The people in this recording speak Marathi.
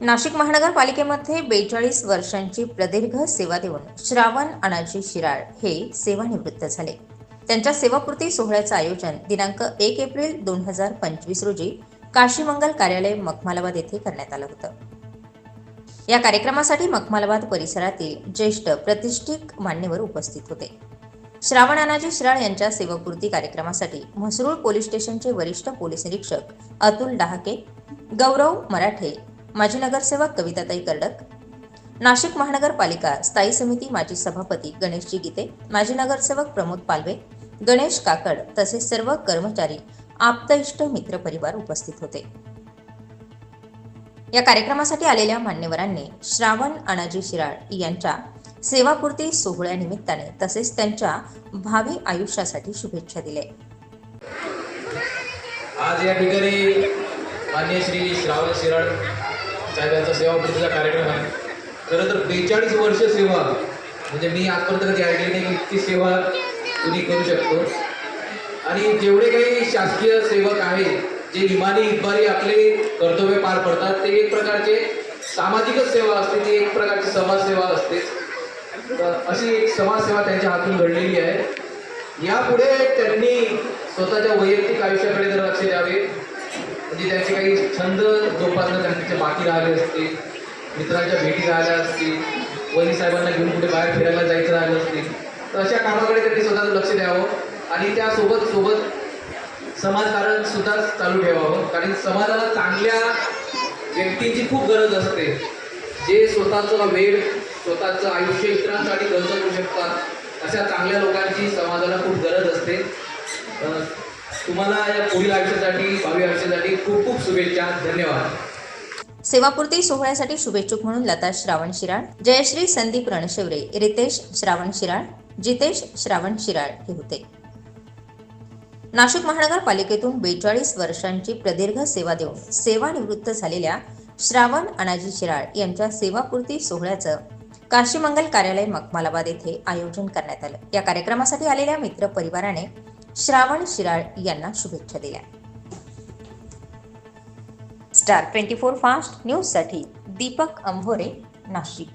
नाशिक महानगरपालिकेमध्ये बेचाळीस वर्षांची प्रदीर्घ सेवा देऊन श्रावण अनाजी शिराळ हे सेवानिवृत्त झाले. त्यांच्या सेवापूर्ती सोहळ्याचं आयोजन दिनांक एक एप्रिल दोन हजार पंचवीस रोजी काशीमंगल कार्यालय मखमालाबाद येथे करण्यात आलं होतं. या कार्यक्रमासाठी मखमालाबाद परिसरातील ज्येष्ठ प्रतिष्ठित मान्यवर उपस्थित होते. श्रावण अनाजी शिराळ यांच्या सेवापूर्ती कार्यक्रमासाठी म्हसरूळ पोलीस स्टेशनचे वरिष्ठ पोलीस निरीक्षक अतुल डहाके गौरव मराठे माजी नगरसेवक कविताताई कर्डक. नाशिक महानगरपालिका स्थायी समिती माजी सभापती गणेशजी गीते माजी नगरसेवक प्रमोद पालवे गणेश काकड तसेच सर्व कर्मचारी आप्तइष्ट मित्र परिवार उपस्थित होते. या कार्यक्रमासाठी आलेल्या मान्यवरांनी श्रावण अनाजी शिराळ यांच्या सेवापूर्ती सोहळ्यानिमित्ताने तसेच त्यांच्या भावी आयुष्यासाठी शुभेच्छा दिल्या. आज या ठिकाणी मान्य श्री श्रावण शिराळ साहेबांचा सेवा सेवापूर्तीचा कार्यक्रम आहे. खरं तर बेचाळीस वर्ष सेवा. म्हणजे मी आजपर्यंत कधी ऐकली नाही इतकी सेवा तुम्ही करू शकतो. आणि जेवढे काही शासकीय सेवक आहेत जे इमानी इतबारी आपले कर्तव्य पार पडतात ते एक प्रकारचे सामाजिकच सेवा असते ती एक प्रकारची समाजसेवा असते. अशी एक समाजसेवा त्यांच्या हातून घडलेली आहे. यापुढे त्यांनी स्वतःच्या वैयक्तिक आयुष्याकडे जर लक्ष द्यावे म्हणजे त्यांचे काही छंद जोपासणं त्यांचे बाकी राहिले असते मित्रांच्या भेटी राहिल्या असतील वहिनी साहेबांना घेऊन कुठे बाहेर फिरायला जायचं राहिलं असतील तर अशा कामाकडे त्यांनी स्वतःचं लक्ष द्यावं आणि त्यासोबत सोबत समाजकारण सुद्धा चालू ठेवावं. कारण समाजाला चांगल्या व्यक्तींची खूप गरज असते. जे स्वतःचा वेळ स्वतःचं आयुष्य इतरांसाठी खर्च करू शकतात अशा चांगल्या लोकांची समाजाला खूप गरज असते. तुम्हाला या पुढील आयुष्यासाठी भावी आयुष्यासाठी खूप खूप शुभेच्छा. धन्यवाद. सेवापूर्ती सोहळ्यासाठी शुभेच्छुक म्हणून लता श्रावण शिराळ जयश्री संदीप रणशिवरे रितेश श्रावण शिराळ जितेश श्रावण शिराळ हे होते. नाशिक महानगरपालिकेतून बेचाळीस वर्षांची प्रदीर्घ सेवा देऊन सेवानिवृत्त झालेल्या श्रावण अनाजी शिराळ यांच्या सेवापूर्ती सोहळ्याचं काशीमंगल कार्यालय मखमालाबाद येथे आयोजन करण्यात आलं. या कार्यक्रमासाठी आलेल्या मित्र परिवाराने श्रावण शिराळ यांना शुभेच्छा दिल्या. स्टार ट्वेंटी फोर फास्ट न्यूजसाठी दीपक अंभोरे नाशिक.